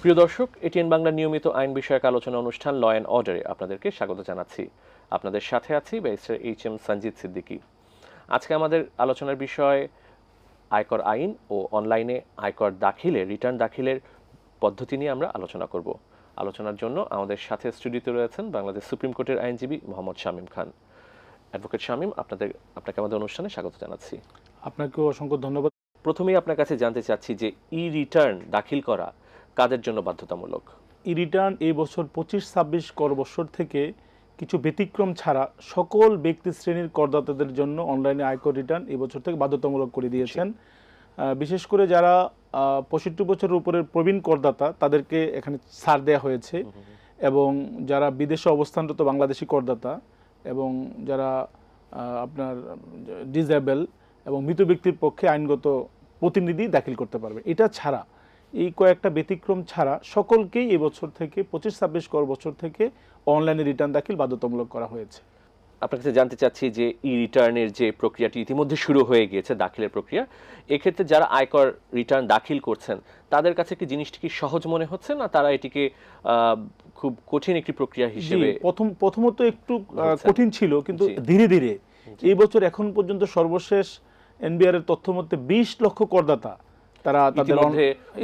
প্রিয় দর্শক এটিএন বাংলা নিয়মিত আইন বিষয়ক আলোচনা অনুষ্ঠান ল অ্যান্ড অর্ডারে আপনাদেরকে স্বাগত জানাচ্ছি। আপনাদের সাথে আছি barrister H M Sanjit Siddiqui আজকে আমাদের আলোচনার বিষয় আয়কর আইন ও অনলাইনে আয়কর দাখিলে রিটার্ন দাখিলের পদ্ধতি নিয়ে আমরা আলোচনা করব। আলোচনার জন্য আমাদের সাথে স্টুডিওতে রয়েছেন বাংলাদেশ সুপ্রিম কোর্টের আইনজীবী মোহাম্মদ শামীম খান। অ্যাডভোকেট শামীম আপনাদের আপনাকে আমাদের অনুষ্ঠানে স্বাগত জানাচ্ছি। আপনাকেও অসংখ্য ধন্যবাদ। প্রথমেই আপনার কাছে জানতে চাচ্ছি যে ই রিটার্ন দাখিল করা কাদের জন্য বাধ্যতামূলক। ই রিটার্ন এই বছর পঁচিশ ছাব্বিশ কর বছর থেকে কিছু ব্যতিক্রম ছাড়া সকল ব্যক্তি শ্রেণির করদাতাদের জন্য অনলাইনে আয়কর রিটার্ন এই বছর থেকে বাধ্যতামূলক করে দিয়েছেন। বিশেষ করে যারা পঁয়ষট্টি বছরের উপরের প্রবীণ করদাতা তাদেরকে এখানে ছাড় দেওয়া হয়েছে। এবং যারা বিদেশে অবস্থানরত বাংলাদেশি করদাতা এবং যারা আপনার ডিজেবল এবং মৃত ব্যক্তির পক্ষে আইনগত প্রতিনিধি দাখিল করতে পারবে। এটা ছাড়া এই কয়েকটা ব্যতিক্রম ছাড়া সকলকেই এবছর থেকে পঁচিশ ছাব্বিশ কর বছর থেকে অনলাইনে রিটার্ন দাখিল বাধ্যতামূলক করা হয়েছে। আপনার কাছে জানতে চাচ্ছি যে ই রিটার্নের যে প্রক্রিয়াটি ইতিমধ্যে শুরু হয়ে গিয়েছে দাখিলের প্রক্রিয়া এক্ষেত্রে যারা আয়কর রিটার্ন দাখিল করছেন তাদের কাছে কি জিনিসটি কি সহজ মনে হচ্ছে না তারা এটিকে খুব কঠিন একটি প্রক্রিয়া হিসেবে প্রথম প্রথমত একটু কঠিন ছিল কিন্তু ধীরে ধীরে। এই বছর এখন পর্যন্ত সর্বশেষ এনবিআর এর তথ্য মতে বিশ লক্ষ করদাতা তারা তাদের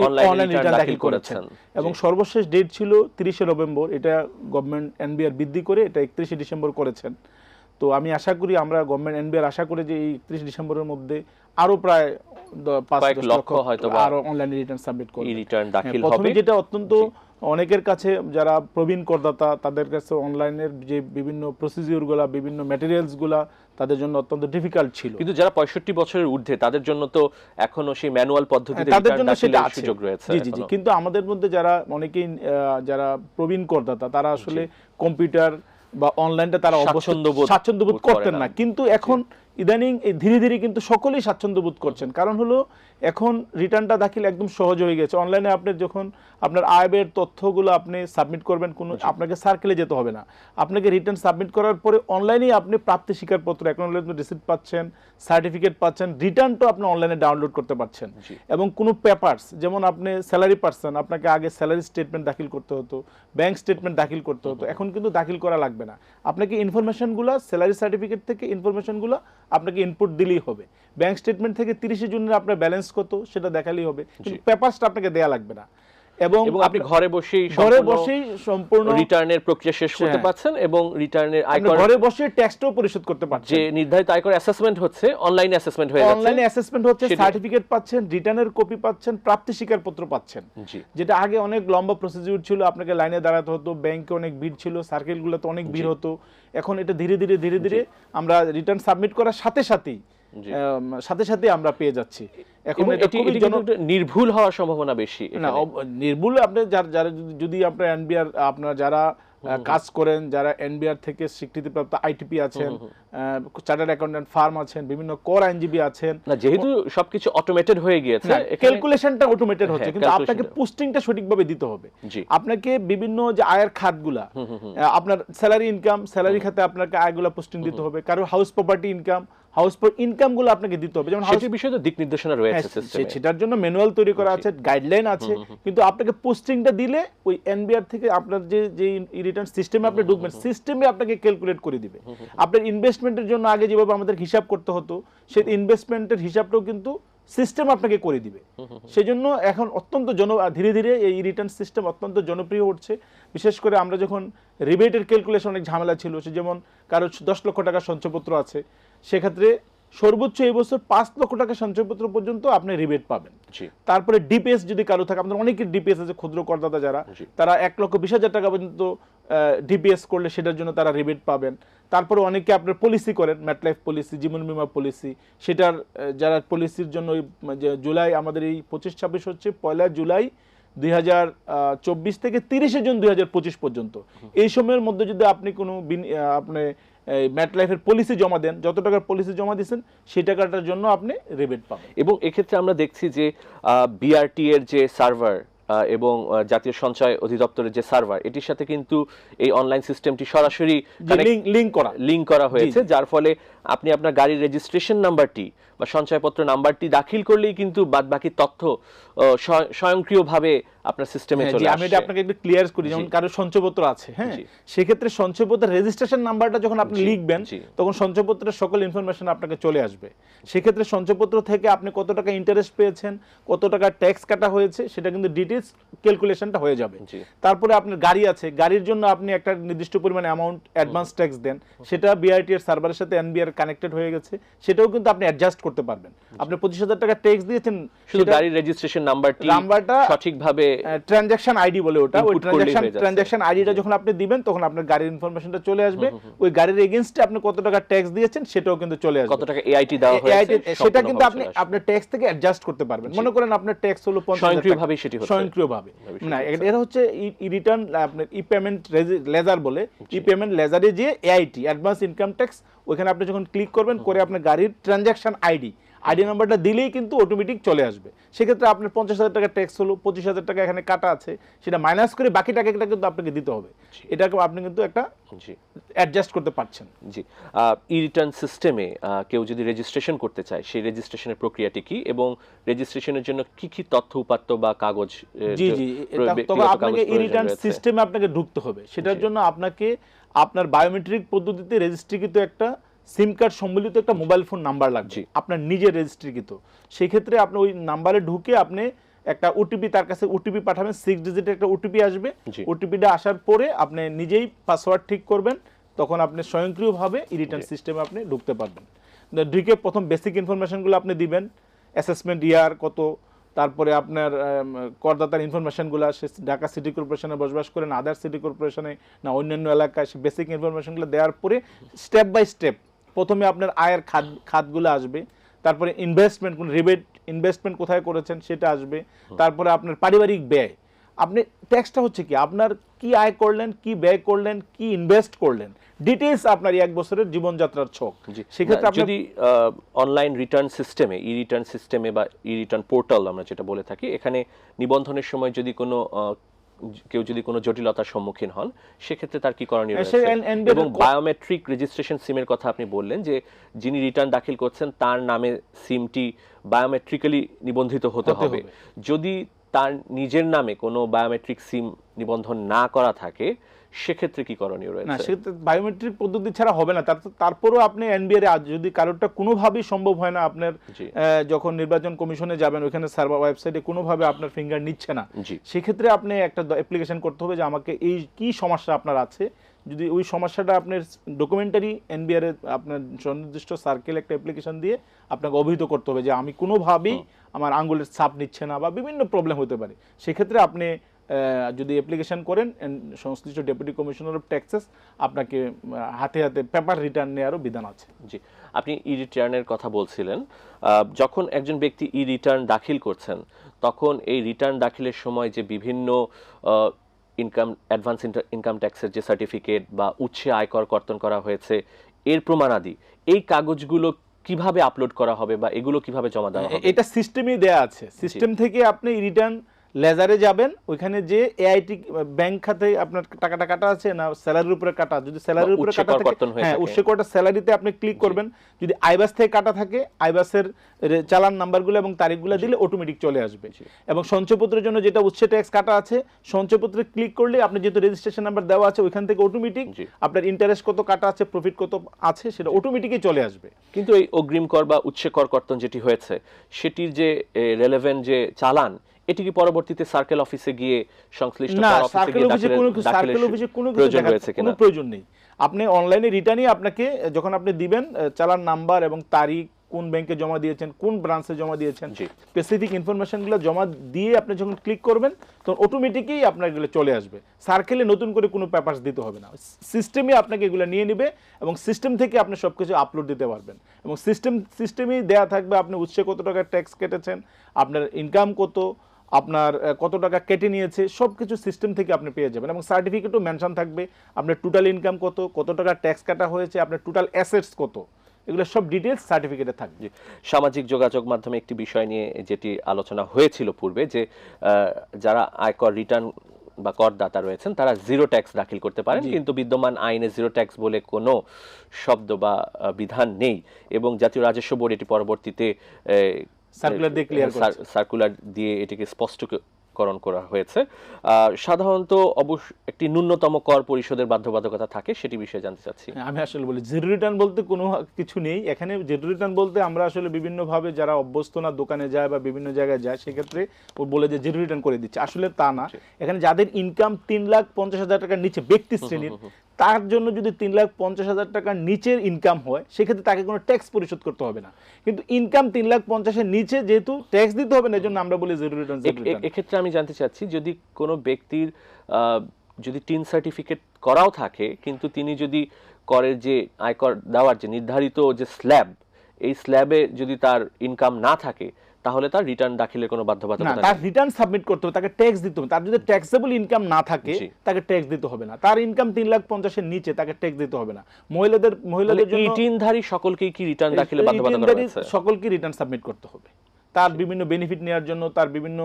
অনলাইন রিটার্ন দাখিল দাখিল করেছেন। এবং সর্বশেষ ডেট ছিল তিরিশে নভেম্বর এটা গভর্নমেন্ট এনবিআর বৃদ্ধি করে এটা একত্রিশে ডিসেম্বর করেছেন। তো আমি আশা করি আমরা গভর্নমেন্ট এনবিআর আশা করে যে এই একত্রিশ ডিসেম্বরের মধ্যে আরও প্রায় পাঁচ লক্ষ হয়তোবা আরও অনলাইন রিটার্ন সাবমিট করবে। রিটার্ন দাখিল হ্যাঁ, হবে। যেটা অত্যন্ত অনেকের কাছে যারা প্রবীণ করদাতা তাদের কাছে অনলাইনের যে বিভিন্ন প্রসিজিওরগুলা বিভিন্ন ম্যাটেরিয়ালসগুলা তাদের জন্য অত্যন্ত ডিফিকাল্ট ছিল। কিন্তু যারা পঁয়ষট্টি বছরের ঊর্ধ্বে তাদের জন্য তো এখনও সেই ম্যানুয়াল পদ্ধতিতে হ্যাঁ, তাদের জন্য সেটা সুযোগ রয়েছে জি জি জি। কিন্তু আমাদের মধ্যে যারা অনেকেই যারা প্রবীণ করদাতা তারা আসলে কম্পিউটার বা অনলাইনটা তারা অবশ্য স্বাচ্ছন্দ্যবোধ স্বাচ্ছন্দ্য বোধ করতেন। না। কিন্তু এখন ইদানিং এই ধীরে ধীরে কিন্তু সকলেই স্বাচ্ছন্দ্য বোধ করছেন। কারণ হলো এখন রিটার্নটা দাখিল একদম সহজ হয়ে গেছে। অনলাইনে আপনি যখন আপনার আয় ব্যয়ের তথ্যগুলো আপনি সাবমিট করবেন কোনো আপনাকে সার্কেলে যেতে হবে না। আপনাকে রিটার্ন সাবমিট করার পরে অনলাইনেই আপনি প্রাপ্তি স্বীকারপত্র অ্যাকনোলেজমেন্ট রিসিপ্ট পাচ্ছেন সার্টিফিকেট পাচ্ছেন রিটার্নটাও আপনি অনলাইনে ডাউনলোড করতে পারছেন। এবং কোনো পেপারস যেমন আপনি স্যালারি পাচ্ছেন আপনাকে আগে স্যালারি স্টেটমেন্ট দাখিল করতে হতো ব্যাংক স্টেটমেন্ট দাখিল করতে হতো। এখন কিন্তু দাখিল করা লাগবে না। আপনাকে ইনফরমেশনগুলো স্যালারি সার্টিফিকেট থেকে ইনফরমেশনগুলো আপনাকে ইনপুট দিলেই হবে। ব্যাংক স্টেটমেন্ট থেকে তিরিশে জুনের আপনার ব্যালেন্স কত সেটা দেখালেই হবে। কিন্তু পেপারসটা আপনাকে দেওয়া লাগবে না। এবং আপনি ঘরে বসেই ঘরে বসেই সম্পূর্ণ রিটার্নের প্রক্রিয়া শেষ করতে। পারছেন এবং রিটার্নের আয়কর ঘরে বসে ট্যাক্সটাও পরিশোধ করতে পারছেন। যে নির্ধারিত আয়কর অ্যাসেসমেন্ট হচ্ছে অনলাইন অ্যাসেসমেন্ট হয়ে যাচ্ছে। অনলাইনে অ্যাসেসমেন্ট হচ্ছে সার্টিফিকেট পাচ্ছেন রিটার্নের কপি পাচ্ছেন প্রাপ্তি স্বীকারপত্র পাচ্ছেন। জি। যেটা আগে অনেক লম্বা প্রসিডিউর ছিল আপনাকে লাইনে দাঁড়াতে হতো ব্যাংকে অনেক ভিড় ছিল সার্কেলগুলোতে অনেক ভিড় হতো। এখন এটা ধীরে ধীরে ধীরে ধীরে আমরা রিটার্ন সাবমিট করার সাথে সাথেই সাথে সাথে আমরা পেয়ে যাচ্ছি। এখন এটি নির্ভুল হওয়ার সম্ভাবনা বেশি না নির্ভুল আপনি যার যারা যদি- আপনার এনবিআর আপনার যারা কাজ করেন যারা এনবিআর থেকে স্বীকৃতিপ্রাপ্ত আইটিপি আছেন চার্টার্ড অ্যাকাউন্ট্যান্ট ফার্ম আছেন বিভিন্ন কর আইনজীবী আছেন। না যেহেতু সবকিছু অটোমেটেড হয়ে গিয়েছে ক্যালকুলেশনটা অটোমেটেড হচ্ছে কিন্তু আপনাকে পোস্টিংটা সঠিকভাবে দিতে হবে। আপনাকে বিভিন্ন যে আয়ের খাতগুলা আপনার স্যালারি ইনকাম স্যালারি খাতে আপনাকে আয়গুলা পোস্টিং দিতে হবে কারও হাউস প্রপার্টি ইনকাম হাউস ইনকামগুলো আপনাকে দিতে হবে। যেমন হাউসের বিষয়ে তো দিক নির্দেশনা রয়েছে হ্যাঁ, সেটার জন্য ম্যানুয়াল তৈরি করা আছে গাইডলাইন আছে কিন্তু আপনাকে পোস্টিংটা দিলে ওই এনবিআর থেকে আপনার যে যে রিটার্ন সিস্টেমে আপনি ঢুকবেন সিস্টেমে আপনাকে ক্যালকুলেট করে দিবে। আপনার ইনভেস্টমেন্টের জন্য আগে যেভাবে আমাদের হিসাব করতে হতো সেই ইনভেস্টমেন্টের হিসাবটাও কিন্তু সিস্টেম আপনাকে করে দিবে। সেই জন্য এখন অত্যন্ত জন, ধীরে ধীরে এই রিটার্ন সিস্টেম অত্যন্ত জনপ্রিয় হচ্ছে। বিশেষ করে আমরা যখন রিবেটের ক্যালকুলেশন অনেক ঝামেলা ছিল, সে যেমন কারও দশ লক্ষ টাকা সঞ্চয়পত্র আছে, সেক্ষেত্রে সর্বোচ্চ এই বছর পাঁচ লক্ষ টাকা সঞ্চয়পত্র পর্যন্ত আপনি রিবেট পাবেন। তারপরে ডিপিএস যদি কারও থাকে আমাদের অনেকের ডিপিএস আছে ক্ষুদ্র করদাতা যারা তারা এক লক্ষ বিশ হাজার টাকা পর্যন্ত ডিপিএস করলে সেটার জন্য তারা রিবেট পাবেন। তারপরে অনেকে আপনার পলিসি করেন ম্যাটলাইফ পলিসি জীবন বীমা পলিসি সেটার যারা পলিসির জন্য জুলাই আমাদের এই পঁচিশ ছাব্বিশ হচ্ছে পয়লা জুলাই দুই হাজার চব্বিশ থেকে তিরিশে জুন দুই হাজার পঁচিশ পর্যন্ত। এই সময়ের মধ্যে যদি আপনি কোনো বিন- আপনি ম্যাট লাইফের পলিসি জমা দেন যত টাকার পলিসি জমা দিয়েছেন সেই টাকাটার জন্য আপনি রিবেট পাবেন। এবং এক্ষেত্রে আমরা দেখছি যে বিআরটি এর যে সার্ভার এবং জাতীয় সঞ্চয় অধিদপ্তরের যে সার্ভার এটির সাথে কিন্তু এই অনলাইন সিস্টেমটি সরাসরি লিঙ্ক করা। লিঙ্ক করা হয়েছে যার ফলে আপনি আপনার গাড়ির রেজিস্ট্রেশন নাম্বারটি বা সঞ্চয়পত্র নাম্বারটি দাখিল করলেই কিন্তু বাদবাকি তথ্য স্বয়ংক্রিয়ভাবে আপনার সিস্টেমে হ্যাঁ, চলে জি, আমি এটা আপনাকে একটু ক্লিয়ার করি যেমন কারও সঞ্চয়পত্র আছে হ্যাঁ? জি। সেক্ষেত্রে সঞ্চয়পত্রের রেজিস্ট্রেশন নাম্বারটা যখন আপনি লিখবেন তখন সঞ্চয়পত্রের সকল ইনফরমেশন আপনাকে চলে আসবে। সেক্ষেত্রে সঞ্চয়পত্র থেকে আপনি কত টাকা ইন্টারেস্ট পেয়েছেন কত টাকা ট্যাক্স কাটা হয়েছে সেটা কিন্তু ডিটেলস ক্যালকুলেশনটা হয়ে যাবে। তারপরে আপনার গাড়ি আছে গাড়ির জন্য আপনি একটা নির্দিষ্ট পরিমাণ অ্যামাউন্ট অ্যাডভান্স ট্যাক্স দেন। সেটা বিআরটি এর সার্ভারের সাথে এনবিআর কানেক্টেড হয়ে গেছে। সেটাও কিন্তু আপনি অ্যাডজাস্ট করতে পারবেন। আপনি পঁচিশ হাজার টাকা ট্যাক্স দিয়েছেন শুধু গাড়ির রেজিস্ট্রেশন নাম্বারটি নাম্বারটা সঠিকভাবে ট্রানজাকশন আইডি বলে ওটা। ওই ট্রানজাকশন ট্রানজাকশন আইডিটা যখন আপনি দিবেন তখন আপনার গাড়ির ইনফরমেশনটা চলে আসবে। ওই গাড়ির এগেইনস্টে আপনি কত টাকা ট্যাক্স দিয়েছেন সেটাও কিন্তু চলে আসবে। কত টাকা এআইটি দেওয়া হয়েছে AIT সেটা কিন্তু আপনি আপনার ট্যাক্স থেকে অ্যাডজাস্ট করতে পারবেন। মনে করেন আপনার ট্যাক্স হলো 50,000 টাকা। স্বয়ংক্রিয়ভাবেই সেটি হচ্ছে। স্বয়ংক্রিয়ভাবে। না এটা হচ্ছে ই রিটার্ন আপনার ই পেমেন্ট লেজার বলে। ই পেমেন্ট লেজারে যে এআইটি অ্যাডভান্স ইনকাম ট্যাক্স ওখানে আপনি যখন ক্লিক করবেন করে আপনার গাড়ির ট্রানজাকশন আইডি আইডি নাম্বারটা দিলেই কিন্তু অটোমেটিক চলে আসবে। সেক্ষেত্রে আপনার পঞ্চাশ হাজার টাকা ট্যাক্স হলো পঁচিশ হাজার টাকা এখানে কাটা আছে সেটা মাইনাস করে বাকি টাকাটা কিন্তু আপনাকে দিতে হবে। এটাকে আপনি কিন্তু একটা অ্যাডজাস্ট করতে পারছেন। জি। ই রিটার্ন সিস্টেমে কেউ যদি রেজিস্ট্রেশন করতে চায় সেই রেজিস্ট্রেশনের প্রক্রিয়াটি কি এবং রেজিস্ট্রেশনের জন্য কি কি তথ্য উপাত্ত বা কাগজ জি জি। তবে আপনাকে ই রিটার্ন সিস্টেমে আপনাকে ঢুকতে হবে। সেটার জন্য আপনাকে আপনার বায়োমেট্রিক পদ্ধতিতে রেজিস্ট্রিকৃত একটা সিম কার্ড সম্বলিত একটা মোবাইল ফোন নাম্বার লাগবে। জি। আপনার নিজের রেজিস্ট্রিকৃত সেই ক্ষেত্রে আপনি ওই নাম্বারে ঢুকে আপনি একটা ওটিপি তার কাছে ওটিপি পাঠাবেন সিক্স ডিজিটের একটা ওটিপি আসবে। ওটিপিটা আসার পরে আপনি নিজেই পাসওয়ার্ড ঠিক করবেন তখন আপনি স্বয়ংক্রিয়ভাবে ই রিটার্ন সিস্টেমে আপনি ঢুকতে পারবেন। ঢুকে প্রথম বেসিক ইনফরমেশনগুলো আপনি দিবেন অ্যাসেসমেন্ট ইয়ার কত তারপরে আপনার করদাতার ইনফরমেশনগুলো সে ঢাকা সিটি কর্পোরেশনে বসবাস করেন আদার সিটি কর্পোরেশনে না অন্যান্য এলাকায় সে বেসিক ইনফরমেশনগুলো দেওয়ার পরে স্টেপ বাই স্টেপ প্রথমে আপনার আয়ের খাত খাতগুলো আসবে তারপরে ইনভেস্টমেন্ট কোন রিবেট ইনভেস্টমেন্ট কোথায় করেছেন সেটা আসবে তারপরে আপনার পারিবারিক ব্যয়। আপনি ট্যাক্সটা হচ্ছে কি? আপনার কি আয় করলেন কি ব্যয় করলেন কি ইনভেস্ট করলেন? ডিটেলস আপনার এক বছরের জীবনযাত্রার ছক। সেক্ষেত্রে যদি অনলাইন রিটার্ন সিস্টেমে ই রিটার্ন সিস্টেমে বা ই রিটার্ন পোর্টাল আমরা যেটা বলে থাকি এখানে নিবন্ধনের সময় যদি কোনো কেউ যদি কোনো জটিলতার সম্মুখীন হন সেক্ষেত্রে তার কি করণীয় রয়েছে এবং বায়োমেট্রিক রেজিস্ট্রেশন সিমের কথা আপনি বললেন যে যিনি রিটার্ন দাখিল করছেন তার নামে সিমটি বায়োমেট্রিক্যালি নিবন্ধিত হতে হবে। যদি তার নিজের নামে কোনো বায়োমেট্রিক সিম নিবন্ধন না করা থাকে সেক্ষেত্রে কি করণীয় রয়েছে? না সেক্ষেত্রে বায়োমেট্রিক পদ্ধতি ছাড়া হবে না। তার তারপরেও আপনি এনবিআর আজ যদি কারোরটা কোনোভাবেই সম্ভব হয় না আপনার যখন নির্বাচন কমিশনে যাবেন ওখানে সার্ভার ওয়েবসাইটে কোনোভাবে আপনার ফিঙ্গার নিচ্ছে না। সেক্ষেত্রে আপনি একটা অ্যাপ্লিকেশন করতে হবে যে আমাকে এই কি সমস্যা আপনার আছে? যদি ওই সমস্যাটা আপনার ডকুমেন্টারি এনবিআর আপনার সুনির্দিষ্ট সার্কেল একটা অ্যাপ্লিকেশন দিয়ে আপনাকে অভিহিত করতে হবে যে আমি কোনোভাবেই আমার আঙ্গুলের ছাপ নিচ্ছে না বা বিভিন্ন প্রবলেম হতে পারে। সেক্ষেত্রে আপনি যদি অ্যাপ্লিকেশন করেন সংশ্লিষ্ট ডেপুটি কমিশনার অফ ট্যাক্সেস আপনাকে হাতে হাতে পেপার রিটার্ন নেওয়ারও বিধান আছে। জি আপনি ই রিটার্নের কথা বলছিলেন। যখন একজন ব্যক্তি ই রিটার্ন দাখিল করছেন তখন এই রিটার্ন দাখিলের সময় যে বিভিন্ন ইনকাম অ্যাডভান্স ইনকাম ট্যাক্সের যে সার্টিফিকেট বা উচ্ছে আয়কর কর্তন করা হয়েছে এর প্রমাণাদি এই কাগজগুলো কীভাবে আপলোড করা হবে বা এগুলো কীভাবে জমা দেওয়া হবে? এটা সিস্টেমই দেয়া আছে। সিস্টেম থেকে আপনি রিটার্ন লেজারে যাবেন ওইখানে যে এআইটি ব্যাংক খাতে আপনার টাকাটা কাটা আছে না স্যালারির উপরে কাটা যদি স্যালারির উপরে কাটা থাকে কর্তন হয়ে হ্যাঁ। উৎসে কটা স্যালারিতে আপনি ক্লিক করবেন যদি আইবাস থেকে কাটা থাকে আইবাসের চালান নাম্বারগুলো এবং তারিখগুলো দিলে অটোমেটিক চলে আসবে। এবং সঞ্চয়পত্রের জন্য যেটা উৎসে ট্যাক্স কাটা আছে সঞ্চয়পত্রে ক্লিক করলে আপনি যেহেতু রেজিস্ট্রেশন নাম্বার দেওয়া আছে ওইখান থেকে অটোমেটিক। আপনার ইন্টারেস্ট কত কাটা আছে প্রফিট কত আছে সেটা অটোমেটিকই চলে আসবে। কিন্তু এই অগ্রিম কর বা উচ্ছে কর কর্তন যেটি হয়েছে সেটির যে রেলেভেন্ট যে চালান এটি কি পরবর্তীতে সার্কেল অফিসে গিয়ে সংশ্লিষ্ট না সার্কেল অফিসে কোনো সার্কেল অফিসে কোনো কিছু রয়েছে কোনো? প্রয়োজন নেই। আপনি অনলাইনে রিটার্নই আপনাকে যখন আপনি দিবেন চালান নাম্বার এবং তারিখ কোন ব্যাংকে জমা দিয়েছেন কোন ব্রাঞ্চে জমা দিয়েছেন। স্পেসিফিক ইনফরমেশনগুলো জমা দিয়ে আপনি যখন ক্লিক করবেন তখন অটোমেটিকই আপনার এগুলো চলে আসবে। সার্কেলে নতুন করে কোনো পেপারস দিতে হবে না। সিস্টেমই আপনাকে এগুলো নিয়ে নেবে এবং সিস্টেম থেকে আপনি সব কিছু আপলোড দিতে পারবেন। এবং সিস্টেম সিস্টেমেই দেয়া থাকবে আপনি উৎসে কত টাকা ট্যাক্স কেটেছেন আপনার ইনকাম কত আপনার কত টাকা কেটে নিয়েছে সব কিছু সিস্টেম থেকে আপনি পেয়ে যাবেন এবং সার্টিফিকেটও মেনশন থাকবে। আপনার টোটাল ইনকাম কত কত টাকা ট্যাক্স কাটা হয়েছে আপনার টোটাল অ্যাসেটস কত এগুলো সব ডিটেলস সার্টিফিকেটে থাকবে। সামাজিক যোগাযোগ মাধ্যমে একটি বিষয় নিয়ে যেটি আলোচনা হয়েছিল পূর্বে যে যারা আয়কর রিটার্ন বা করদাতা রয়েছেন তারা জিরো ট্যাক্স দাখিল করতে পারেন কিন্তু বিদ্যমান আইনে জিরো ট্যাক্স বলে কোনো শব্দ বা বিধান নেই এবং জাতীয় রাজস্ব বোর্ড এটি পরবর্তীতে Circular দিয়ে করেছে। সার্কুলার দিয়ে এটিকে স্পষ্ট করণ করা হয়েছে। সাধারণত অবশ্য একটি ন্যূনতম কর পরিশোধের বাধ্যবাধকতা থাকে সেটি বিষয়ে জানতে চাচ্ছি। হ্যাঁ, আমি আসলে বলি জিরো রিটার্ন বলতে কোনো কিছু নেই। এখানে জিরো রিটার্ন বলতে আমরা আসলে বিভিন্নভাবে যারা অভ্যস্ত না দোকানে যায় বা বিভিন্ন জায়গায় যায় সেক্ষেত্রে ও বলে যে জিরো রিটার্ন করে দিচ্ছে। আসলে তা না। এখানে যাদের ইনকাম তিন লাখ পঞ্চাশ হাজার টাকার নিচে ব্যক্তি শ্রেণির তার জন্য যদি তিন লাখ পঞ্চাশ হাজার টাকার নিচের ইনকাম হয় সেক্ষেত্রে তাকে কোনো ট্যাক্স পরিশোধ করতে হবে না। কিন্তু ইনকাম তিন লাখ পঞ্চাশের নিচে যেহেতু ট্যাক্স দিতে হবে না এই জন্য আমরা বলি জিরো রিটার্ন এক্ষেত্রে আমি জানতে চাচ্ছি যদি কোনো ব্যক্তির আহ, যদি টিন সার্টিফিকেট করাও থাকে কিন্তু তিনি যদি করের যে আয়কর দেওয়ার যে নির্ধারিত যে স্ল্যাব এই স্ল্যাবে যদি তার ইনকাম না থাকে তাহলে তার রিটার্ন দাখিলের কোনো বাধ্যবাধকতা তার রিটার্ন সাবমিট করতে হবে তাকে ট্যাক্স দিতে হবে। তার যদি ট্যাক্সেবল ইনকাম না থাকে তাকে ট্যাক্স দিতে হবে না। তার ইনকাম তিন লাখ পঞ্চাশের নিচে তাকে ট্যাক্স দিতে হবে না। মহিলাদের মহিলাদের জন্য ইটিনধারী সকলকেই কি রিটার্ন দাখিলে বাধ্যবাধকতা সকলকে রিটার্ন সাবমিট করতে হবে। তার বিভিন্ন বেনিফিট নেওয়ার জন্য তার বিভিন্ন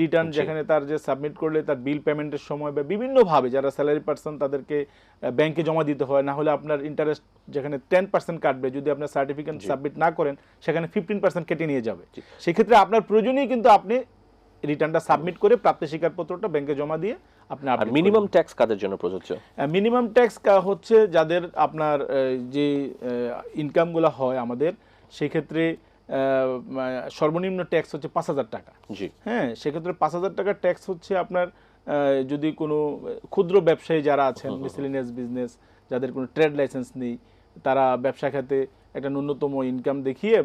রিটার্ন যেখানে তার যে সাবমিট করলে তার বিল পেমেন্টের সময় বা বিভিন্নভাবে যারা স্যালারি পার্সন তাদেরকে ব্যাংকে জমা দিতে হয় না হলে আপনার ইন্টারেস্ট যেখানে টেন পার্সেন্ট কাটবে যদি আপনার সার্টিফিকেট সাবমিট না করেন সেখানে ফিফটিন পার্সেন্ট কেটে নিয়ে যাবে। সেক্ষেত্রে আপনার প্রয়োজনেই কিন্তু আপনি রিটার্নটা সাবমিট করে প্রাপ্তি স্বীকারপত্রটা ব্যাংকে জমা দিয়ে আপনি আর মিনিমাম ট্যাক্স কাদের জন্য প্রযোজ্য? মিনিমাম ট্যাক্স হচ্ছে যাদের আপনার যে ইনকামগুলো হয় আমাদের সেক্ষেত্রে সর্বনিম্ন ট্যাক্স হচ্ছে পাঁচ হাজার টাকা। জি। হ্যাঁ সেক্ষেত্রে পাঁচ হাজার টাকার ট্যাক্স হচ্ছে আপনার যদি কোনো ক্ষুদ্র ব্যবসায়ী যারা আছেন মিসেলিনিয়াস বিজনেস যাদের কোনো ট্রেড লাইসেন্স নেই তারা ব্যবসা খাতে একটা ন্যূনতম ইনকাম দেখিয়ে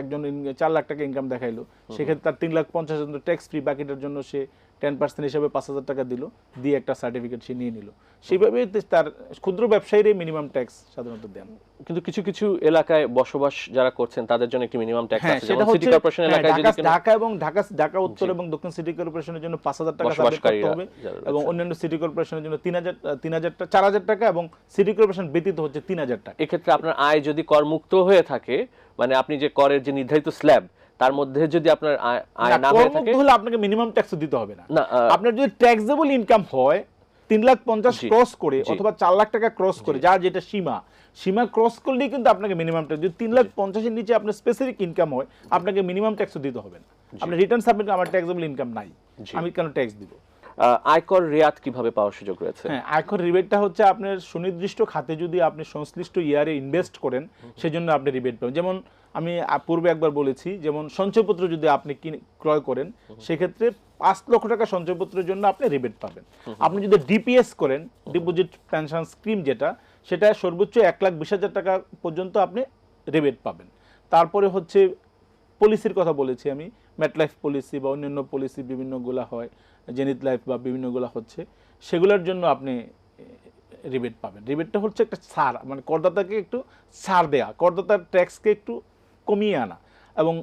একজন চার লাখ টাকা ইনকাম দেখাইলো। সেক্ষেত্রে তার তিন লাখ পঞ্চাশ হাজার ট্যাক্স ফ্রি বাকিটার জন্য সে টেন পার্সেন্ট হিসাবে পাঁচ হাজার টাকা দিল দিয়ে একটা সার্টিফিকেট সে নিয়ে নিল। সেইভাবে তার ক্ষুদ্র ব্যবসায়ীরাই মিনিমাম ট্যাক্স সাধারণত দেন। কিন্তু কিছু কিছু এলাকায় বসবাস যারা করছেন তাদের জন্য একটি মিনিমাম ট্যাক্স আছে। সেটা সিটি হচ্ছে কর্পোরেশন হ্যাঁ, এলাকায় যদি ঢাকা এবং ঢাকা ঢাকা উত্তর এবং দক্ষিণ সিটি কর্পোরেশনের জন্য পাঁচ হাজার টাকা সাবমিট করতে হবে এবং অন্যান্য সিটি কর্পোরেশনের জন্য তিন হাজার তিন হাজার টা- চার হাজার টাকা এবং সিটি কর্পোরেশন ব্যতীত হচ্ছে তিন হাজার টাকা। এক্ষেত্রে আপনার আয় যদি করমুক্ত হয়ে থাকে মানে আপনি যে করের যে নির্ধারিত স্ল্যাব তার মধ্যে যদি আপনার আয় না, হয়ে থাকে তাহলে আপনাকে মিনিমাম ট্যাক্স দিতে হবে না। আপনার যদি ট্যাক্সেবল ইনকাম হয় তিন লাখ পঞ্চাশ ক্রস করে অথবা চার লাখ টাকা ক্রস করে যার যেটা সীমা সীমা ক্রস করলেই কিন্তু আপনাকে মিনিমাম ট্যাক্স যদি তিন লাখ পঞ্চাশের নিচে আপনার স্পেসিফিক ইনকাম হয় আপনাকে মিনিমাম ট্যাক্স দিতে হবে না। আপনি রিটার্ন সাবমিট আমার ট্যাক্সেবল ইনকাম নাই। আমি কেন ট্যাক্স দিব? আয়কর রেয়াত কীভাবে পাওয়ার সুযোগ রয়েছে? হ্যাঁ আয়কর রিবেটটা হচ্ছে আপনার সুনির্দিষ্ট খাতে যদি আপনি সংশ্লিষ্ট ইয়ারে ইনভেস্ট করেন, সেজন্য আপনি রিবেট পাবেন। যেমন আমি পূর্বে একবার বলেছি, যেমন সঞ্চয়পত্র যদি আপনি ক্রয় করেন, সেক্ষেত্রে পাঁচ লক্ষ টাকা সঞ্চয়পত্রের জন্য আপনি রিবেট পাবেন। আপনি যদি ডিপিএস করেন ডিপোজিট পেনশন স্কিম যেটা, সেটা সর্বোচ্চ এক লাখ বিশ হাজার টাকা পর্যন্ত আপনি রিবেট পাবেন। তারপরে হচ্ছে পলিসির কথা বলেছি আমি ম্যাটলাইফ পলিসি বা অন্যান্য পলিসি বিভিন্নগুলা হয়। জেনিত লাইফ বা বিভিন্নগুলা হচ্ছে, সেগুলোর জন্য আপনি রিবেট পাবেন। রিবেটটা হচ্ছে একটা ছাড় মানে করদাতাকে একটু ছাড় দেয়া, করদাতার ট্যাক্সকে একটু কমিয়ে আনা এবং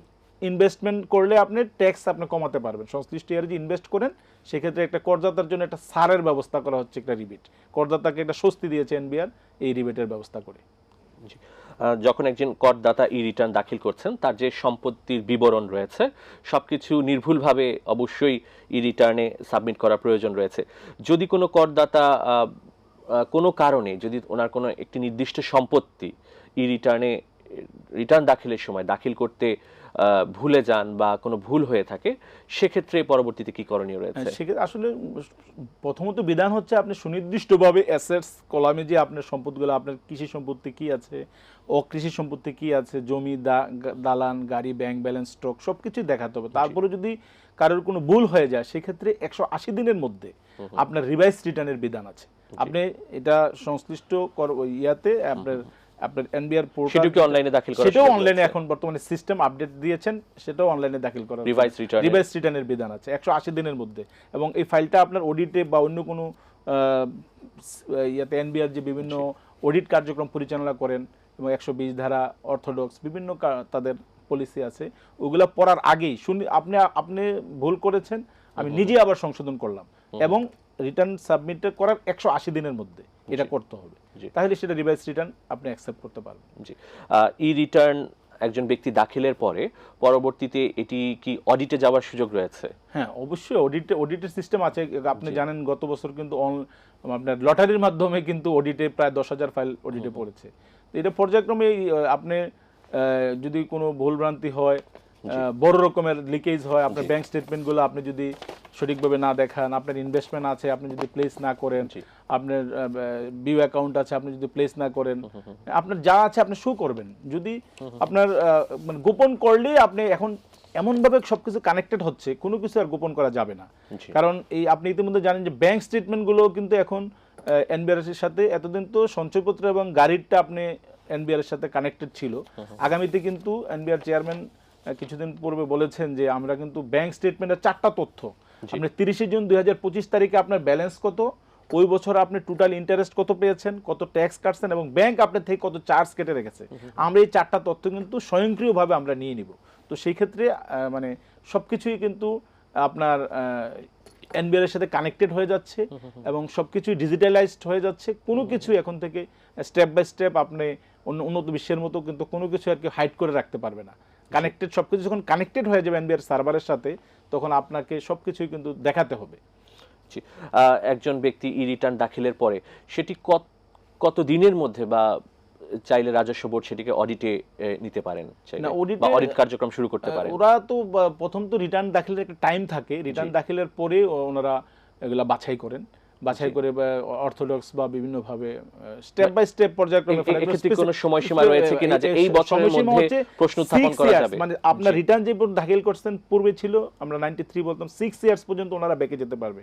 ইনভেস্টমেন্ট করলে আপনি ট্যাক্স আপনি কমাতে পারবেন। সংশ্লিষ্ট ইয়ারে যে ইনভেস্ট করেন, সেক্ষেত্রে একটা করদাতার জন্য একটা সারের ব্যবস্থা করা হচ্ছে একটা রিবেট। করদাতাকে একটা স্বস্তি দিয়েছে এনবিআর, এই রিবেটের ব্যবস্থা করে। যখন একজন করদাতা ই রিটার্ন দাখিল করছেন, তার যে সম্পত্তির বিবরণ রয়েছে, সবকিছু নির্ভুলভাবে অবশ্যই ই রিটার্নে সাবমিট করা প্রয়োজন রয়েছে। যদি কোনো করদাতা কোনো কারণে যদি ওনার কোনো একটি নির্দিষ্ট সম্পত্তি ই রিটার্নে, রিটার্ন দাখিলের সময় দাখিল করতে ভুলে যান বা কোনো ভুল হয়ে থাকে সেক্ষেত্রে পরবর্তীতে কি করণীয় রয়েছে? সেক্ষেত্রে আসলে প্রথমত বিধান হচ্ছে আপনি সুনির্দিষ্টভাবে অ্যাসেটস কলামে যে আপনার সম্পদগুলো আপনার কৃষি সম্পত্তি কি আছে অকৃষি সম্পত্তি কি আছে জমি দালান গাড়ি ব্যাংক ব্যালেন্স স্টক সব কিছুই দেখাতে হবে। তারপরে যদি কারোর কোনো ভুল হয়ে যায় সেক্ষেত্রে একশো আশি দিনের মধ্যে আপনার রিভাইস রিটার্নের বিধান আছে। আপনি এটা সংশ্লিষ্ট কর- ইয়াতে আপনার আপনার এনবিআর পোর্টাল সেটিও কি অনলাইনে দাখিল করা সেটাও অনলাইনে এখন বর্তমানে সিস্টেম আপডেট দিয়েছেন সেটাও অনলাইনে দাখিল করা return এ? রিভাইস রিটার্নের বিধান আছে একশো আশি দিনের মধ্যে। এবং এই ফাইলটা আপনার অডিটে বা অন্য কোনো ইয়াতে এনবিআর যে বিভিন্ন অডিট কার্যক্রম পরিচালনা করেন এবং একশো বিশ ধারা অর্থোডক্স বিভিন্ন তাদের পলিসি আছে ওগুলো পড়ার আগেই শুনি আপনি আপনি ভুল করেছেন আমি নিজে আবার সংশোধন করলাম। এবং রিটার্ন সাবমিট করার একশো আশি দিনের মধ্যে এটা করতে হবে। তাহলে সেটা রিভাইস রিটার্ন আপনি অ্যাকসেপ্ট করতে পারবেন। জি। ই রিটার্ন একজন ব্যক্তি দাখিলের পরে পরবর্তীতে এটি কি অডিটে যাওয়ার সুযোগ রয়েছে? হ্যাঁ অবশ্যই অডিটে অডিটের সিস্টেম আছে। আপনি জানেন গত বছর কিন্তু অন- আপনার লটারির মাধ্যমে কিন্তু অডিটে প্রায় দশ হাজার ফাইল অডিটে পড়েছে। তো এটা পর্যায়ক্রমে আপনি যদি কোনো ভুলভ্রান্তি হয় বড় রকমের লিকেজ হয় আপনার ব্যাংক স্টেটমেন্টগুলো আপনি যদি সঠিকভাবে না দেখান আপনার ইনভেস্টমেন্ট আছে আপনি যদি প্লেস না করেন আপনার বিউ অ্যাকাউন্ট আছে আপনি যদি প্লেস না করেন আপনার যা আছে আপনি শো করবেন। যদি আপনার মানে গোপন করলেই আপনি এখন এমনভাবে সবকিছু কানেক্টেড হচ্ছে কোনো কিছু আর গোপন করা যাবে না। কারণ এই আপনি ইতিমধ্যে জানেন যে ব্যাংক স্টেটমেন্টগুলো কিন্তু এখন এনবিআর এর সাথে এতদিন তো সঞ্চয়পত্র এবং গাড়িটা আপনি এনবিআর এর সাথে কানেক্টেড ছিল। আগামীতে কিন্তু এনবিআর চেয়ারম্যান কিছুদিন পূর্বে বলেছেন যে আমরা কিন্তু ব্যাংক স্টেটমেন্টের চারটা তথ্য। আপনি তিরিশে জুন দুই হাজার পঁচিশ তারিখে আপনার ব্যালেন্স কত? ওই বছর আপনি টোটাল ইন্টারেস্ট কত পেয়েছেন? কত ট্যাক্স কাটছেন? এবং ব্যাংক আপনার থেকে কত চার্জ কেটে রেখেছে? আমরা এই চারটা তথ্য কিন্তু স্বয়ংক্রিয়ভাবে আমরা নিয়ে নিব। তো সেই ক্ষেত্রে মানে সবকিছুই কিন্তু আপনার এনবিআর এর সাথে কানেক্টেড হয়ে যাচ্ছে এবং সবকিছুই ডিজিটালাইজড হয়ে যাচ্ছে। কোনো কিছু এখন থেকে স্টেপ বাই স্টেপ আপনি অন্য উন্নত বিশ্বের মতো কিন্তু কোনো কিছু আর কি হাইড করে রাখতে পারবে না। কানেক্টেড সবকিছু যখন কানেক্টেড হয়ে যাবে এনবিআর সার্ভারের সাথে তখন আপনাকে সবকিছুই কিন্তু দেখাতে হবে। একজন ব্যক্তি ই রিটার্ন দাখিলের পরে সেটি কত কত দিনের মধ্যে বা চাইলে রাজস্ব বোর্ড সেটিকে অডিটে নিতে পারেন না, audit-এ- অডিট কার্যক্রম শুরু করতে পারে ওরা তো প্রথম তো রিটার্ন দাখিলের একটা টাইম থাকে। রিটার্ন দাখিলের পরে ওনারা এগুলা বাছাই করেন। বাছাই করে অর্থোডক্স বা বিভিন্ন ভাবে স্টেপ বাই স্টেপ পর্যায়ক্রমে কোনো সময়সীমা রয়েছে কিনা যে এই বছরের মধ্যে প্রশ্ন উত্থাপন করা যাবে? মানে আপনার রিটার্ন যে পর্যন্ত দাখিল করছেন পূর্বে ছিল আমরা 93 বলতাম 6 ইয়ার্স পর্যন্ত ওনারা বেঁকে যেতে পারবে।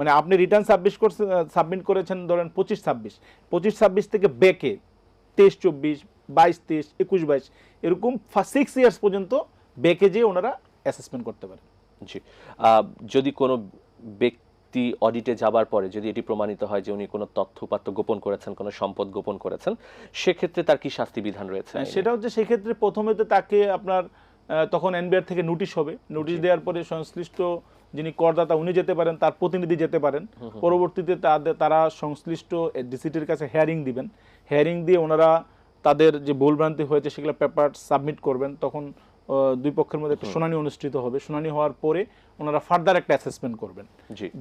মানে আপনি রিটার্ন সাবমিট করছেন সাবমিট করেছেন ধরেন 25 26 25 26 থেকে বেঁকে 23 24 22 23 21 22 এরকম 6 ইয়ার্স পর্যন্ত বেঁকে যে ওনারা অ্যাসেসমেন্ট করতে পারেন। জি। যদি কোনো ব্যক্তি অডিটে যাবার পরে যদি এটি প্রমাণিত হয় যে উনি কোনো তথ্যপাত্র গোপন করেছেন কোনো সম্পদ গোপন করেছেন সেক্ষেত্রে তার কি শাস্তি বিধান রয়েছে? হ্যাঁ, সেটা হচ্ছে সেক্ষেত্রে প্রথমে তো তাকে আপনার তখন এনবিআর থেকে নোটিশ হবে। নোটিশ দেওয়ার পরে সংশ্লিষ্ট যিনি করদাতা উনি যেতে পারেন তার প্রতিনিধি যেতে পারেন। পরবর্তীতে তাদের তারা সংশ্লিষ্ট ডিসিটির কাছে হেয়ারিং দিবেন। হেয়ারিং দিয়ে ওনারা তাদের যে ভুলভ্রান্তি হয়েছে সেগুলো পেপার সাবমিট করবেন। তখন দুই পক্ষের মধ্যে একটা শুনানি অনুষ্ঠিত হবে। শুনানি হওয়ার পরে ওনারা ফার্দার একটা অ্যাসেসমেন্ট করবেন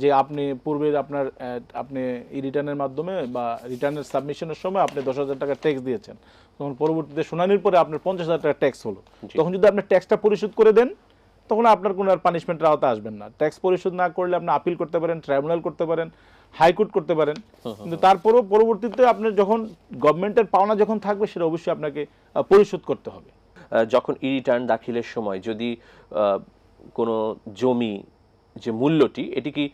যে আপনি পূর্বে আপনার আপনি ই রিটার্নের মাধ্যমে বা রিটার্নের সাবমিশনের সময় আপনি দশ হাজার টাকা ট্যাক্স দিয়েছেন। তখন পরবর্তীতে শুনানির পরে আপনার পঞ্চাশ হাজার টাকা ট্যাক্স হলো। তখন যদি আপনি ট্যাক্সটা পরিশোধ করে দেন তখন আপনার কোনো আর পানিশমেন্টের আওতা আসবেন না। ট্যাক্স পরিশোধ না করলে আপনি আপিল করতে পারেন ট্রাইব্যুনাল করতে পারেন হাইকোর্ট করতে পারেন। কিন্তু তারপরেও পরবর্তীতে আপনার যখন গভর্নমেন্টের পাওনা যখন থাকবে সেটা অবশ্যই আপনাকে পরিশোধ করতে হবে। যখন ই রিটার্ন দাখিলের সময় যদি কোনো জমি যে মূল্যটি এটি কি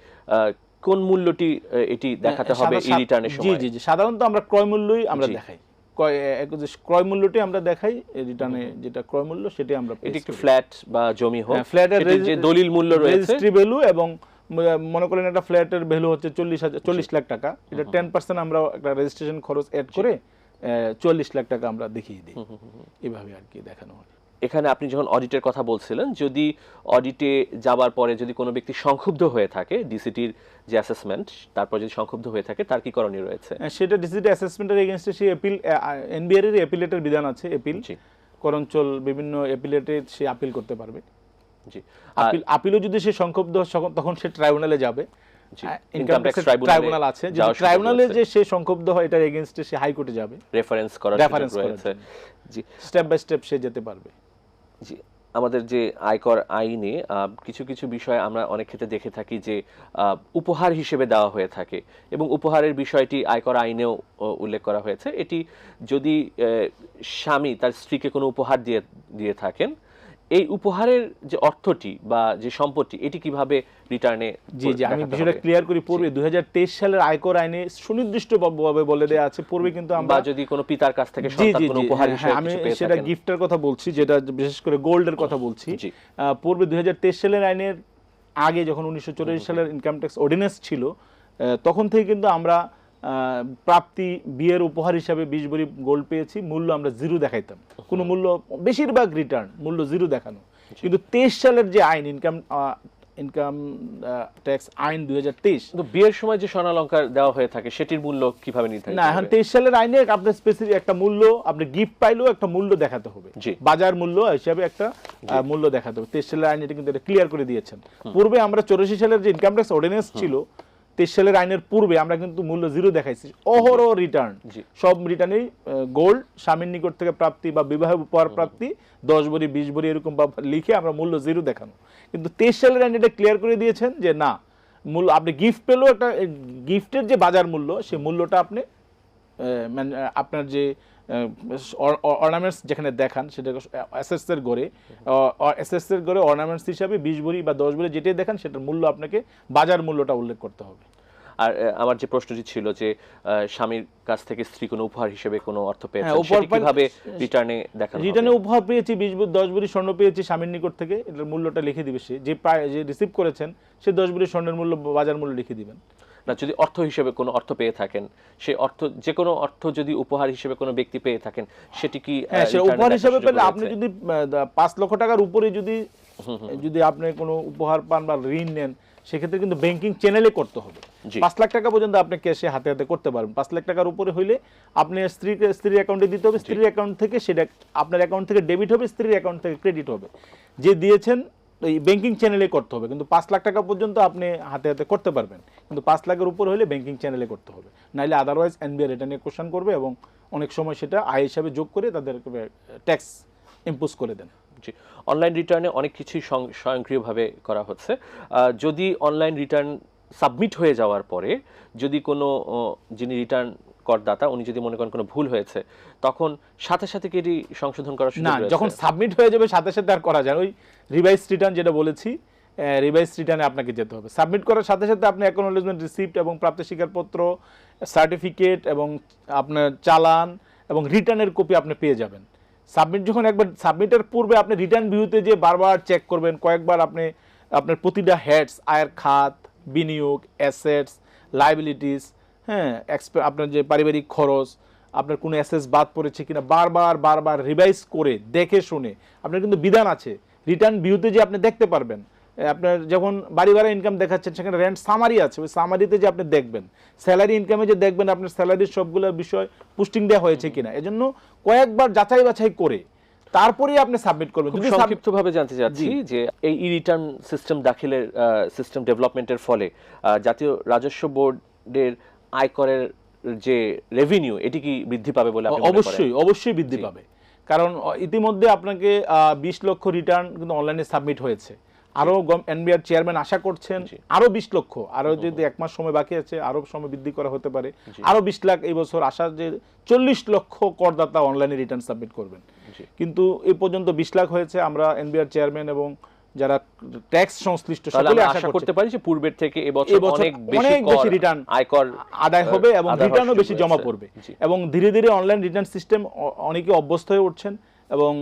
কোন মূল্যটি এটি দেখাতে হবে ই রিটার্নের সময়? জি জি সাধারণত আমরা ক্রয় মূল্যই আমরা দেখাই। ক্রয় মূল্যটি আমরা দেখাই রিটার্নে যেটা ক্রয় মূল্য সেটাই আমরা এটি একটি ফ্ল্যাট বা জমি হোক ফ্ল্যাটের সেটির যে দলিল মূল্য রয়েছে রেজিস্ট্রি ভ্যালু এবং মনে করেন একটা ফ্ল্যাটের ভ্যালু হচ্ছে চল্লিশ হাজার চল্লিশ লাখ টাকা। এটা টেন পার্সেন্ট আমরা একটা রেজিস্ট্রেশন খরচ অ্যাড করে চল্লিশ লাখ টাকা আমরা দেখিয়ে দিই। এভাবে আর কি দেখানো হয়। এখানে আপনি যখন অডিটের কথা বলছিলেন যদি অডিটে যাবার পরে যদি কোনো ব্যক্তি সংক্ষুব্ধ হয়ে থাকে ডিসিটির যে অ্যাসেসমেন্ট তারপর যদি সংক্ষুব্ধ হয়ে থাকে তার কি করণীয় রয়েছে? সেটা ডিসিটি অ্যাসেসমেন্টের এগেনস্টে সেই এপিল এনবিআর এর এপিলেটের বিধান আছে জি। করঞ্চল বিভিন্ন এপিলেটে সে আপিল করতে পারবে। জি। আপিল আপিলও যদি সে সংক্ষুব্ধ হয়, তখন সে ট্রাইব্যুনালে যাবে। ইনকাম tribunal-এ ট্রাইব্যুনাল আছে যদি ট্রাইব্যুনালে যে সে সংক্ষুব্ধ হয় এটার সে হাইকোর্টে যাবে। রেফারেন্স করার করার রয়েছে। জি। স্টেপ বাই স্টেপ সে যেতে পারবে। জি আমাদের যে আয়কর আইনে কিছু কিছু বিষয় আমরা অনেক ক্ষেত্রে দেখে থাকি যে আহ, উপহার হিসেবে দেওয়া হয়ে থাকে এবং উপহারের বিষয়টি আয়কর আইনেও উল্লেখ করা হয়েছে। এটি যদি স্বামী তার স্ত্রীকে কোনো উপহার দিয়ে দিয়ে থাকেন এই উপহারের যে অর্থটি বা যে সম্পত্তি এটি কীভাবে রিটার্নে জি জি আমি বিষয়টা ক্লিয়ার করি। পূর্বে দুই সালের আয়কর আইনে সুনির্দিষ্ট ভাবে বলে দেওয়া আছে। পূর্বে কিন্তু আমরা যদি কোনো পিতার কাছ থেকে জি সন্তান জি কোনো উপহার হ্যাঁ, হিসেবে আমি সেটা গিফটের কথা বলছি যেটা বিশেষ করে গোল্ডের কথা বলছি। পূর্বে দুই হাজার তেইশ সালের আইনের আগে যখন উনিশশো সালের ইনকাম ট্যাক্স অর্ডিন্যান্স ছিল তখন থেকে কিন্তু আমরা প্রাপ্তি বিয়ের উপহার হিসাবে বিশ ভরি গোল্ড পেয়েছি মূল্য আমরা জিরো দেখাইতাম। কোনো মূল্য বেশিরভাগ রিটার্ন মূল্য জিরো দেখানো। কিন্তু তেইশ সালের যে আইন ইনকাম ইনকাম ট্যাক্স আইন দুই কিন্তু বিয়ের সময় যে স্বর্ণালঙ্কার দেওয়া হয়ে থাকে সেটির মূল্য কীভাবে নির্ধারিত না এখন তেইশ সালের আইনে আপনার স্পেসিফিক একটা মূল্য আপনি গিফট পাইলেও একটা মূল্য দেখাতে হবে। বাজার মূল্য হিসাবে একটা মূল্য দেখাতে হবে। তেইশ সালের আইনে এটা কিন্তু এটা ক্লিয়ার করে দিয়েছেন। পূর্বে আমরা চৌরাশি সালের যে ইনকাম ট্যাক্স অর্ডিন্যান্স ছিল তেইশ সালের আইনের পূর্বে আমরা কিন্তু মূল্য জিরো দেখাইছি। অহরহ রিটার্ন সব রিটার্নেই গোল্ড স্বামীর নিকট থেকে প্রাপ্তি বা বিবাহ উপহার প্রাপ্তি দশ ভরি বিশ ভরি এরকম বা লিখে আমরা মূল্য জিরো দেখানো। কিন্তু তেইশ সালের আইন এটা ক্লিয়ার করে দিয়েছেন যে না মূল্য আপনি গিফট পেলেও একটা গিফটের যে বাজার মূল্য সে মূল্যটা আপনি মানে, আপনার যে অর্নামেন্টস যেখানে দেখান সেটা এসএস এর গড়ে। এর গড়ে অর্নামেন্টস হিসাবে বিশ ভরি বা দশ ভরি যেটাই দেখান সেটার মূল্য আপনাকে বাজার মূল্যটা উল্লেখ করতে হবে। আর আমার যে প্রশ্নটি ছিল যে স্বামীর কাছ থেকে স্ত্রী কোনো উপহার হিসেবে কোনো অর্থ হ্যাঁ, উপহার কীভাবে রিটার্নে দেখানো রিটার্নে উপহার পেয়েছি বিশ দশ ভরি স্বর্ণ পেয়েছি স্বামীর নিকট থেকে এটার মূল্যটা লিখে দিবে সে। যে পায় যে রিসিভ করেছেন সে দশ ভরি স্বর্ণের মূল্য বাজার মূল্য লিখে দিবেন। না যদি অর্থ হিসেবে কোনো অর্থ পেয়ে থাকেন সেই অর্থ যে কোনো অর্থ যদি উপহার হিসেবে কোনো ব্যক্তি পেয়ে থাকেন সেটি কি হ্যাঁ উপহার হিসেবে পেলে আপনি যদি পাঁচ লক্ষ টাকার উপরে যদি যদি আপনি কোনো উপহার পান বা ঋণ নেন সেক্ষেত্রে কিন্তু ব্যাংকিং চ্যানেলে করতে হবে। পাঁচ লাখ টাকা পর্যন্ত আপনি ক্যাশে হাতে হাতে করতে পারবেন। পাঁচ লাখ টাকার উপরে হইলে আপনি স্ত্রীকে স্ত্রীর অ্যাকাউন্টে দিতে হবে। স্ত্রীর অ্যাকাউন্ট থেকে সেটা আপনার অ্যাকাউন্ট থেকে ডেবিট হবে স্ত্রীর অ্যাকাউন্ট থেকে ক্রেডিট হবে। যে দিয়েছেন এই ব্যাংকিং চ্যানেলে করতে হবে। কিন্তু পাঁচ লাখ টাকা পর্যন্ত আপনি হাতে হাতে করতে পারবেন। কিন্তু পাঁচ লাখের উপর হলে ব্যাংকিং চ্যানেলে করতে হবে। নাইলে আদারওয়াইজ এনবিআর এটা নিয়ে কোশ্চেন করবে এবং অনেক সময় সেটা আয় হিসাবে যোগ করে তাদের ট্যাক্স ইম্পোজ করে দেন। জি। অনলাইন রিটার্নে অনেক কিছুই স্বয়ংক্রিয়ভাবে করা হচ্ছে। যদি অনলাইন রিটার্ন সাবমিট হয়ে যাওয়ার পরে যদি কোনো যিনি রিটার্ন করদাতা উনি যদি মনে করেন কোনো ভুল হয়েছে তখন সাথে সাথে কি এটি সংশোধন করার সুযোগ না যখন সাবমিট হয়ে যাবে সাথে সাথে আর করা যায় ওই রিভাইস রিটার্ন যেটা বলেছি রিভাইস রিটার্নে আপনাকে যেতে হবে। সাবমিট করার সাথে সাথে আপনি অ্যাকনোলেজমেন্ট রিসিপ্ট এবং প্রাপ্তি স্বীকারপত্র সার্টিফিকেট এবং আপনার চালান এবং রিটার্নের কপি আপনি পেয়ে যাবেন। সাবমিট যখন একবার সাবমিটের পূর্বে আপনি রিটার্ন ভিউতে যে বারবার চেক করবেন কয়েকবার আপনি আপনার প্রতিটা হেডস আয়ের খাত বিনিয়োগ অ্যাসেটস লাইবিলিটিস হ্যাঁ আপনার যে পারিবারিক খরচ আপনার কোনো অ্যাসেস বাদ পড়েছে কিনা বারবার বারবার রিভাইজ করে দেখে শুনে আপনার কিন্তু বিধান আছে। রিটার্ন ভিউতে যে আপনি দেখতে পারবেন আপনার যখন বাড়ি ভাড়া ইনকাম দেখাচ্ছেন সেখানে রেন্ট সামারি আছে ওই সামারিতে যে আপনি দেখবেন। স্যালারি ইনকামে যে দেখবেন আপনার স্যালারির সবগুলো বিষয় পুস্টিং দেওয়া হয়েছে কিনা। এজন্য কয়েকবার যাচাই বাছাই করে তারপরেই আপনি সাবমিট করবেন। খুব সংক্ষিপ্তভাবে জানতে চাচ্ছি যে এই ই রিটার্ন সিস্টেম দাখিলের সিস্টেম ডেভেলপমেন্টের ফলে জাতীয় রাজস্ব বোর্ডের আয়করের যে রেভিনিউ এটি কি বৃদ্ধি পাবে বলে? অবশ্যই অবশ্যই বৃদ্ধি পাবে। কারণ ইতিমধ্যে আপনাকে বিশ লক্ষ রিটার্ন কিন্তু অনলাইনে সাবমিট হয়েছে। আরও এনবিআর চেয়ারম্যান আশা করছেন আরও বিশ লক্ষ আরও যদি এক মাস সময় বাকি আছে আরও সময় বৃদ্ধি করা হতে পারে। আরও বিশ লাখ এই বছর আশা যে চল্লিশ লক্ষ করদাতা অনলাইনে রিটার্ন সাবমিট করবেন। কিন্তু এ পর্যন্ত বিশ লাখ হয়েছে। আমরা এনবিআর চেয়ারম্যান এবং যারা ট্যাক্স সংশ্লিষ্ট সকলে আশা করতে পারি যে পূর্বের থেকে এবছর অনেক বেশি রিটার্ন আয়কর আদায় হবে এবং রিটার্নও বেশি জমা পড়বে। এবং ধীরে ধীরে অনলাইন রিটার্ন সিস্টেম অনেকে অভ্যস্ত হয়ে উঠছেন এবং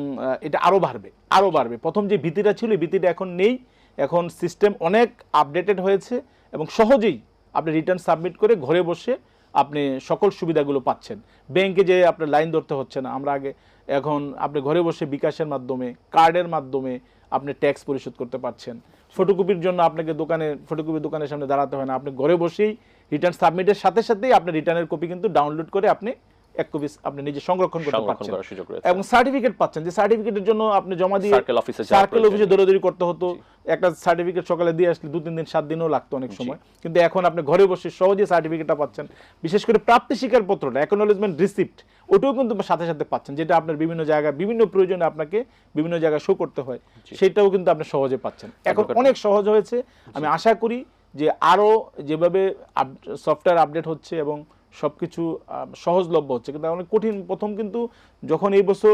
এটা আরও বাড়বে আরও বাড়বে। প্রথম যে ভীতিটা ছিল ভীতিটা এখন নেই। এখন সিস্টেম অনেক আপডেটেড হয়েছে এবং সহজেই আপনি রিটার্ন সাবমিট করে ঘরে বসে আপনি সকল সুবিধাগুলো পাচ্ছেন। ব্যাংকে যে আপনার লাইন ধরতে হচ্ছে না। আমরা আগে এখন আপনি ঘরে বসে বিকাশের মাধ্যমে কার্ডের মাধ্যমে আপনি ট্যাক্স পরিশোধ করতে পারছেন। ফটোকপির জন্য আপনাকে দোকানে, ফটোকপি দোকানের সামনে দাঁড়াতে হয় না। আপনি ঘরে বসেই রিটার্ন সাবমিটের সাথে সাথেই আপনি রিটার্নের কপি কিন্তু ডাউনলোড করে আপনি এক কপি আপনি নিজে সংরক্ষণ করতে পারছেন। এবং সার্টিফিকেট পাচ্ছেন যে সার্টিফিকেটের জন্য আপনি জমা দিয়ে এ যাওয়ার সার্কেল অফিসে। দৌড়াদৌড়ি করতে হতো। একটা সার্টিফিকেট সকালে দিয়ে আসলে দু তিন দিন সাত দিনও লাগতো অনেক সময়। কিন্তু এখন আপনি ঘরে বসে সহজে সার্টিফিকেটটা পাচ্ছেন। বিশেষ করে প্রাপ্তি স্বীকার পত্রটা অ্যাকনোলেজমেন্ট রিসিপ্ট ওটাও কিন্তু সাথে সাথে পাচ্ছেন যেটা আপনার বিভিন্ন জায়গায় বিভিন্ন প্রয়োজনে আপনাকে বিভিন্ন জায়গায় শো করতে হয়। সেটাও কিন্তু আপনি সহজে পাচ্ছেন। এখন অনেক সহজ হয়েছে। আমি আশা করি যে আরও যেভাবে সফটওয়্যার আপডেট হচ্ছে এবং সবকিছু আহ, সহজলভ্য হচ্ছে। কিন্তু অনেক কঠিন। প্রথম কিন্তু যখন এই বছর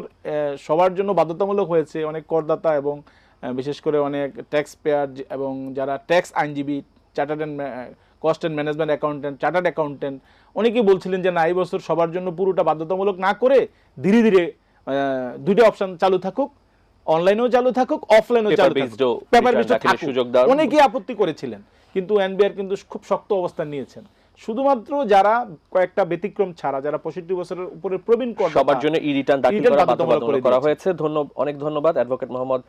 সবার জন্য বাধ্যতামূলক হয়েছে অনেক করদাতা এবং বিশেষ করে অনেক ট্যাক্স পেয়ার এবং যারা ট্যাক্স আইনজীবী chartered and cost and management accountant chartered accountant অনেকেই বলছিলেন যে না এই বছর সবার জন্য পুরোটা বাধ্যতামূলক না করে ধীরে ধীরে দুইটা অপশন চালু থাকুক। অনলাইনেও চালু থাকুক অফলাইনেও চালু থাকুক। পেপার বেসড সুযোগ অনেকেই আপত্তি করেছিলেন। কিন্তু এনবিআর কিন্তু খুব শক্ত অবস্থান নিয়েছেন। শুধুমাত্র যারা কয়েকটা ব্যতিক্রম ছাড়া যারা পঁয়ষট্টি বছরের উপরে প্রবীণ সবার জন্য ই রিটার্ন দাখিল করা বাধ্যতামূলক করা হয়েছে। ধন্যবাদ অনেক ধন্যবাদ অ্যাডভোকেট মোহাম্মদ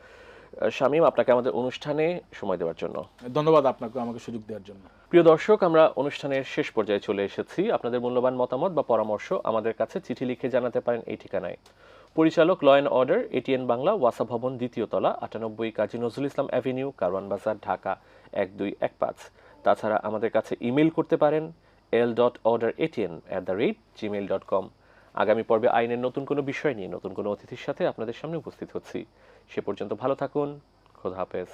শামীম আপনাকে আমাদের অনুষ্ঠানে সময় দেওয়ার জন্য। ধন্যবাদ আপনাকে আমাকে সুযোগ দেওয়ার জন্য। প্রিয় দর্শক আমরা অনুষ্ঠানের শেষ পর্যায়ে চলে এসেছি। আপনাদের মূল্যবান মতামত বা পরামর্শ আমাদের কাছে চিঠি লিখে জানাতে পারেন এই ঠিকানায়। পরিচালক law and order ATN Bangla ওয়াসা ভবন দ্বিতীয় তলা আটানব্বই কাজী নজরুল ইসলাম অ্যাভিনিউ কারওয়ান বাজার ঢাকা এক দুই এক পাঁচ। তাছাড়া আমাদের কাছে ইমেল করতে পারেন L dot order ATN at the rate Gmail dot com আগামী পর্বে আইনের নতুন কোনো বিষয় নিয়ে নতুন কোনো অতিথির সাথে আপনাদের সামনে উপস্থিত হচ্ছি। সে পর্যন্ত ভালো থাকুন। খোদা হাফেজ।